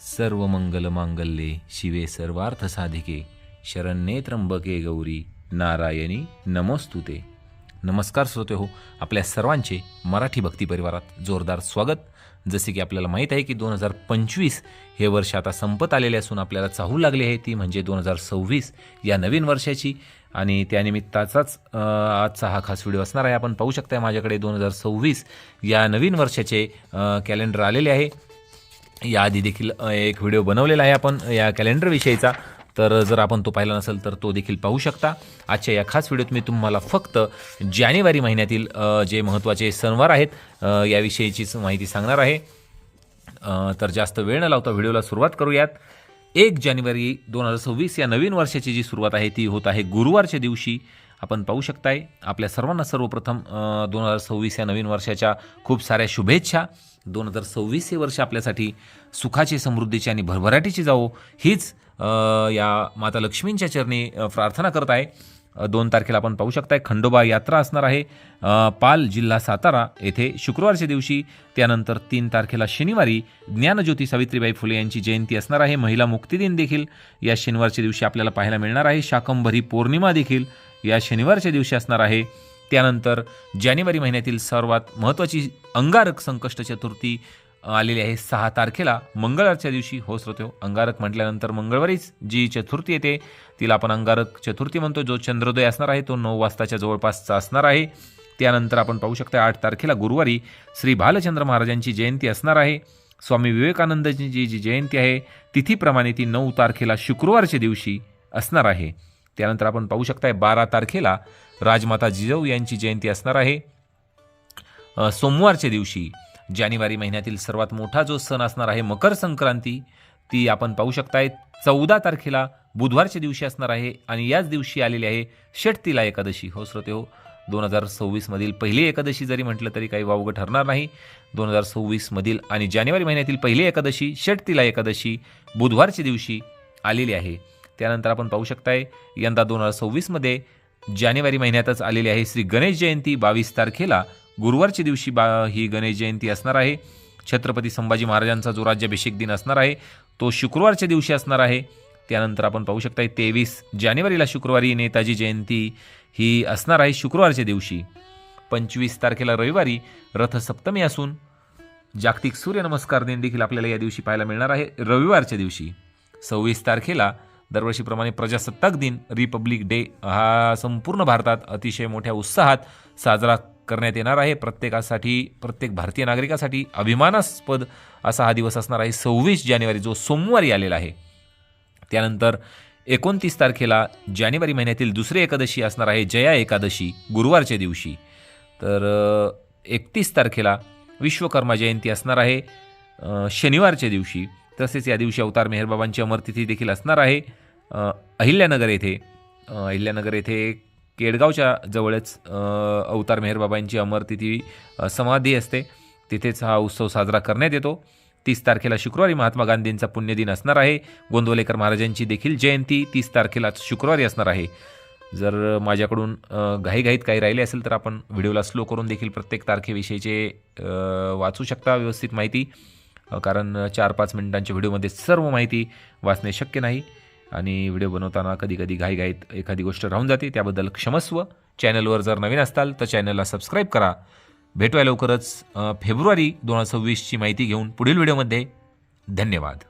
सर्व मंगल मांगल्ये शिवे सर्वार्थ साधिके शरण्ये त्र्यंबके गौरी नारायणी नमोस्तुते नमस्कार श्रोते हो आपल्या सर्वांचे मराठी भक्ती परिवारात जोरदार स्वागत. जसे की आपल्याला माहीत आहे की दोन हजार पंचवीस हे वर्ष आता संपत आलेले असून आपल्याला चाहू लागले आहे ती म्हणजे दोन हजार सव्वीस या नवीन वर्षाची. आणि त्यानिमित्ताचाच आजचा हा खास व्हिडिओ असणार आहे. आपण पाहू शकता माझ्याकडे दोन हजार सव्वीस या नवीन वर्षाचे कॅलेंडर आलेले आहे. याआधी देखील एक व्हिडिओ बनवलेला आहे आपण या कॅलेंडरविषयीचा तर जर आपण तो पाहिला नसेल तर तो देखील पाहू शकता. आजच्या या खास व्हिडिओत मी तुम्हाला फक्त जानेवारी महिन्यातील जे महत्त्वाचे सणवार आहेत याविषयीचीच माहिती सांगणार आहे. तर जास्त वेळ न लावता व्हिडिओला सुरुवात करूयात. एक जानेवारी दोन हजार सव्वीस या नवीन वर्षाची जी सुरुवात आहे ती होत आहे गुरुवारच्या दिवशी. आपण पाहू शकताय. आपल्या सर्वांना सर्वप्रथम दोन हजार सव्वीस या नवीन वर्षाच्या खूप साऱ्या शुभेच्छा. दोन हजार सव्वीस हे वर्ष आपल्यासाठी सुखाची समृद्धीची आणि भरभराटीची जावो. हीच या माता लक्ष्मींच्या चरणी प्रार्थना करत आहे. दोन तारखेला आपण पाहू शकताय खंडोबा यात्रा असणार आहे. पाल जिल्हा सातारा येथे शुक्रवारच्या दिवशी त्यानंतर तीन तारखेला शनिवारी ज्ञानज्योती सावित्रीबाई फुले यांची जयंती असणार आहे. महिला मुक्तीदिन देखील या शनिवारच्या दिवशी आपल्याला पाहायला मिळणार आहे. शाकंभरी पौर्णिमा देखील या शनिवारच्या दिवशी असणार आहे. त्यानंतर जानेवारी महिन्यातील सर्वात महत्त्वाची अंगारक संकष्ट चतुर्थी आलेली आहे सहा तारखेला. मंगळवारच्या दिवशी हो श्रोतो अंगारक म्हटल्यानंतर मंगळवारीच जी चतुर्थी येते तिला आपण अंगारक चतुर्थी म्हणतो. जो चंद्रोदय असणार आहे तो नऊ वाजताच्या जवळपासचा असणार आहे. त्यानंतर आपण पाहू शकता आठ तारखेला गुरुवारी श्री भालचंद्र महाराजांची जयंती असणार आहे. स्वामी विवेकानंदची जी जी जयंती आहे तिथीप्रमाणे ती नऊ तारखेला शुक्रवारच्या दिवशी असणार आहे. त्यानंतर आपण पाहू शकताय बारा तारखेला राजमाता जिजाऊ यांची जयंती असणार आहे. सोमवारच्या दिवशी जानेवारी महिन्यातील सर्वात मोठा जो सण असणार आहे मकर संक्रांती ती आपण पाहू शकताय. चौदा तारखेला बुधवारच्या दिवशी असणार आहे आणि याच दिवशी आलेली आहे षटतिला एकादशी. हो श्रोते हो दोन हजार सव्वीसमधील पहिली एकादशी जरी म्हटलं तरी काही वावगं ठरणार नाही. दोन हजार सव्वीसमधील आणि जानेवारी महिन्यातील पहिली एकादशी षटतिला एकादशी बुधवारच्या दिवशी आलेली आहे. त्यानंतर आपण पाहू शकताय यंदा दोन हजार सव्वीसमध्ये जानेवारी महिन्यातच आलेली आहे श्री गणेश जयंती. बावीस तारखेला गुरुवारच्या दिवशी बा ही गणेश जयंती असणार आहे. छत्रपती संभाजी महाराजांचा जो राज्याभिषेक दिन असणार आहे तो शुक्रवारच्या दिवशी असणार आहे. त्यानंतर आपण पाहू शकता तेवीस जानेवारीला शुक्रवारी नेताजी जयंती ही असणार आहे शुक्रवारच्या दिवशी. पंचवीस तारखेला रविवारी रथसप्तमी असून जागतिक सूर्यनमस्कार दिन देखील आपल्याला या दिवशी पाहायला मिळणार आहे रविवारच्या दिवशी. सव्वीस तारखेला दरवर्षीप्रमाणे प्रजासत्ताक दिन रिपब्लिक डे. हा संपूर्ण भारतात अतिशय मोठ्या उत्साहात साजरा करण्यात येणार आहे. प्रत्येकासाठी प्रत्येक भारतीय नागरिकासाठी अभिमानास्पद असा हा दिवस असणार आहे. सव्वीस जानेवारी जो सोमवारी आलेला आहे त्यानंतर एकोणतीस तारखेला जानेवारी महिन्यातील दुसरी एकादशी असणार आहे. जया एकादशी गुरुवारच्या दिवशी. तर एकतीस तारखेला विश्वकर्मा जयंती असणार आहे. शनिवारच्या दिवशी. तसेच या दिवशी अवतार मेहरबाबांची अमरतिथी देखील असणार आहे. अहिल्यानगर येथे अहिल्यानगर येथे केडगावच्या जवळच अवतार मेहरबाबांची अमरतिथी समाधी असते. तिथेच हा उत्सव साजरा करण्यात येतो. तीस तारखेला शुक्रवारी महात्मा गांधींचा पुण्यदिन असणार आहे. गोंदवलेकर महाराजांची देखील जयंती तीस तारखेला शुक्रवारी असणार आहे. जर माझ्याकडून घाईघाईत काही राहिले असेल तर आपण व्हिडिओला स्लो करून देखील प्रत्येक तारखेविषयीचे वाचू शकता व्यवस्थित माहिती. कारण चार पाच मिनिटांच्या व्हिडिओमध्ये सर्व माहिती वाचणे शक्य नाही. आणि व्हिडिओ बनवताना कधी कधी घाईघाईत एखादी गोष्ट राहून जाते त्याबद्दल क्षमस्व. चॅनलवर जर नवीन असताल तर चॅनलला सबस्क्राईब करा. भेटूया लवकरच फेब्रुवारी दोन हजार सव्वीसची माहिती घेऊन पुढील व्हिडिओमध्ये. धन्यवाद.